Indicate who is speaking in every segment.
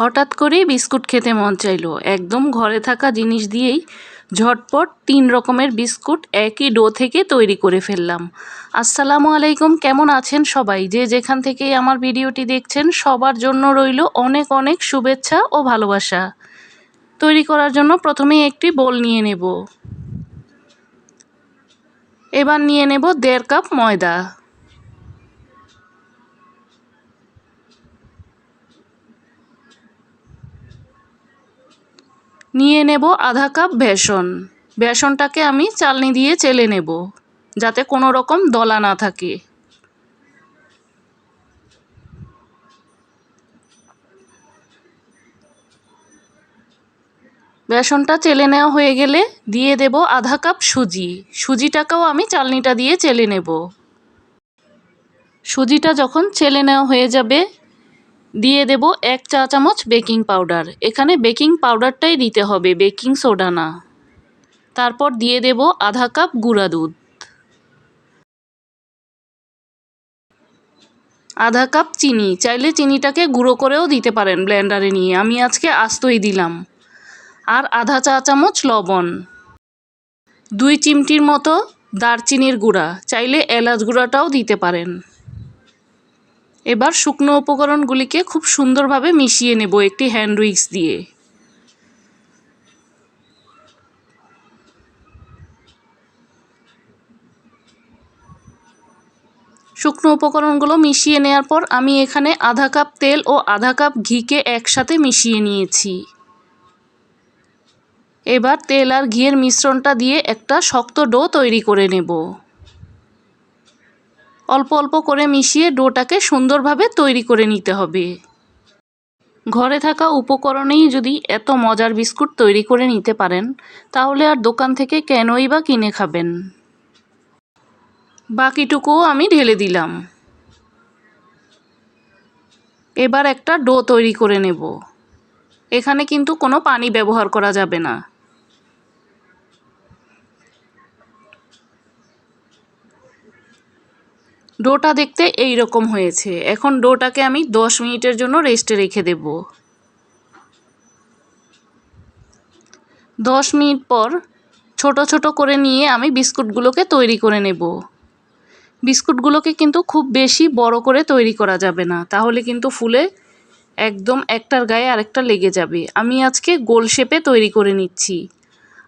Speaker 1: হঠাৎ করেই বিস্কুট খেতে মন চাইলো। একদম ঘরে থাকা জিনিস দিয়েই ঝটপট তিন রকমের বিস্কুট একই ডো থেকে তৈরি করে ফেললাম। আসসালামু আলাইকুম, কেমন আছেন সবাই? যে যেখান থেকেই আমার ভিডিওটি দেখছেন, সবার জন্য রইল অনেক অনেক শুভেচ্ছা ও ভালোবাসা। তৈরি করার জন্য প্রথমেই একটি বোল নিয়ে নেব। এবার নিয়ে নেব দেড় কাপ ময়দা। নিয়ে নেব আধা কাপ বেসন। বেসনটাকে আমি চালনি দিয়ে চেলে নেব, যাতে কোনো রকম দলা না থাকে। বেসনটা চেলে নেওয়া হয়ে গেলে দিয়ে দেব আধা কাপ সুজি। সুজিটাকেও আমি চালনিটা দিয়ে চেলে নেব। সুজিটা যখন চেলে নেওয়া হয়ে যাবে দিয়ে দেব এক চা চামচ বেকিং পাউডার। এখানে বেকিং পাউডারটাই দিতে হবে, বেকিং সোডা না। তারপর দিয়ে দেব আধা কাপ গুঁড়া দুধ। আধা কাপ চিনি, চাইলে চিনিটাকে গুঁড়ো করেও দিতে পারেন ব্লেন্ডারে নিয়ে। আমি আজকে আস্তই দিলাম। আর আধা চা চামচ লবণ। দুই চিমটির মতো দারচিনির গুঁড়া, চাইলে এলাচ গুঁড়াটাও দিতে পারেন। এবার শুকনো উপকরণগুলিকে খুব সুন্দরভাবে মিশিয়ে নেব একটি হ্যান্ড উইক্স দিয়ে। শুকনো উপকরণগুলো মিশিয়ে নেওয়ার পর আমি এখানে আধা কাপ তেল ও আধা কাপ ঘিকে একসাথে মিশিয়ে নিয়েছি। এবার তেল আর ঘিয়ের মিশ্রণটা দিয়ে একটা শক্ত ডো তৈরি করে নেব। অল্প অল্প করে মিশিয়ে ডোটাকে সুন্দরভাবে তৈরি করে নিতে হবে। ঘরে থাকা উপকরণেই যদি এত মজার বিস্কুট তৈরি করে নিতে পারেন, তাহলে আর দোকান থেকে কেনই বা কিনে খাবেন? বাকিটুকুও আমি ঢেলে দিলাম। এবার একটা ডো তৈরি করে নেব। এখানে কিন্তু কোনো পানি ব্যবহার করা যাবে না। ডোটা দেখতে এই রকম হয়েছে। এখন ডোটাকে আমি দশ মিনিটের জন্য রেস্টে রেখে দেব। দশ মিনিট পর ছোট ছোট করে নিয়ে আমি বিস্কুটগুলোকে তৈরি করে নেব। বিস্কুটগুলোকে কিন্তু খুব বেশি বড় করে তৈরি করা যাবে না। তাহলে কিন্তু ফুলে একদম একটার গায়ে আরেকটা লেগে যাবে। আমি আজকে গোল শেপে তৈরি করে নিচ্ছি।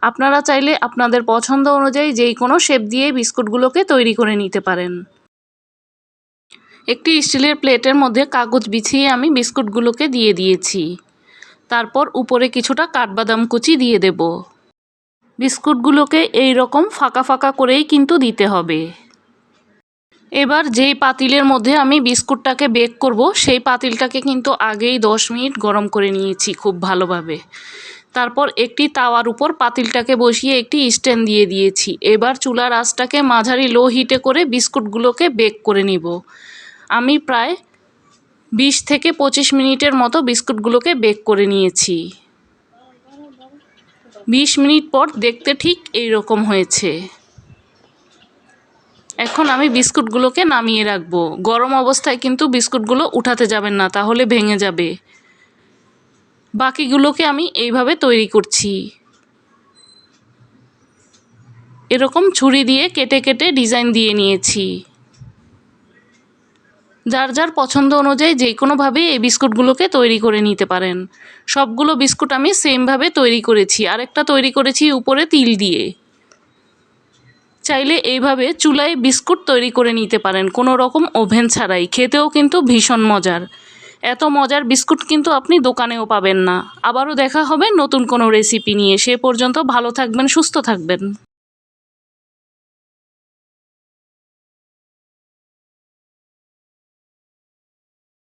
Speaker 1: আপনারা চাইলে আপনাদের পছন্দ অনুযায়ী যেই কোনো শেপ দিয়ে বিস্কুটগুলোকে তৈরি করে নিতে পারেন। একটি স্টিলের প্লেটের মধ্যে কাগজ বিছিয়ে আমি বিস্কুটগুলোকে দিয়ে দিয়েছি। তারপর উপরে কিছুটা কাঠবাদাম কুচি দিয়ে দেব। বিস্কুটগুলোকে এই রকম ফাঁকা ফাঁকা করেই কিন্তু দিতে হবে। এবার যেই পাতিলের মধ্যে আমি বিস্কুটটাকে বেক করব, সেই পাতিলটাকে কিন্তু আগেই দশ মিনিট গরম করে নিয়েছি খুব ভালোভাবে। তারপর একটি তাওয়ার উপর পাতিলটাকে বসিয়ে একটি স্ট্যান্ড দিয়ে দিয়েছি। এবার চুলার আঁচটাকে মাঝারি লো হিটে করে বিস্কুটগুলোকে বেক করে নিব। আমি প্রায় বিশ থেকে পঁচিশ মিনিটের মতো বিস্কুটগুলোকে বেক করে নিয়েছি। বিশ মিনিট পর দেখতে ঠিক এই রকম হয়েছে। এখন আমি বিস্কুটগুলোকে নামিয়ে রাখব। গরম অবস্থায় কিন্তু বিস্কুটগুলো উঠাতে যাবেন না, তাহলে ভেঙে যাবে। বাকিগুলোকে আমি এইভাবে তৈরি করছি। এরকম ছুরি দিয়ে কেটে কেটে ডিজাইন দিয়ে নিয়েছি। যার যার পছন্দ অনুযায়ী যে কোনোভাবেই এই বিস্কুটগুলোকে তৈরি করে নিতে পারেন। সবগুলো বিস্কুট আমি সেমভাবে তৈরি করেছি। আরেকটা তৈরি করেছি উপরে তিল দিয়ে। চাইলে এইভাবে চুলায় বিস্কুট তৈরি করে নিতে পারেন। কোনো রকম ওভেন ছাড়াই। খেতেও কিন্তু ভীষণ মজার। এত মজার বিস্কুট কিন্তু আপনি দোকানেও পাবেন না। আবারও দেখা হবে নতুন কোনো রেসিপি নিয়ে। সে পর্যন্ত ভালো থাকবেন, সুস্থ থাকবেন।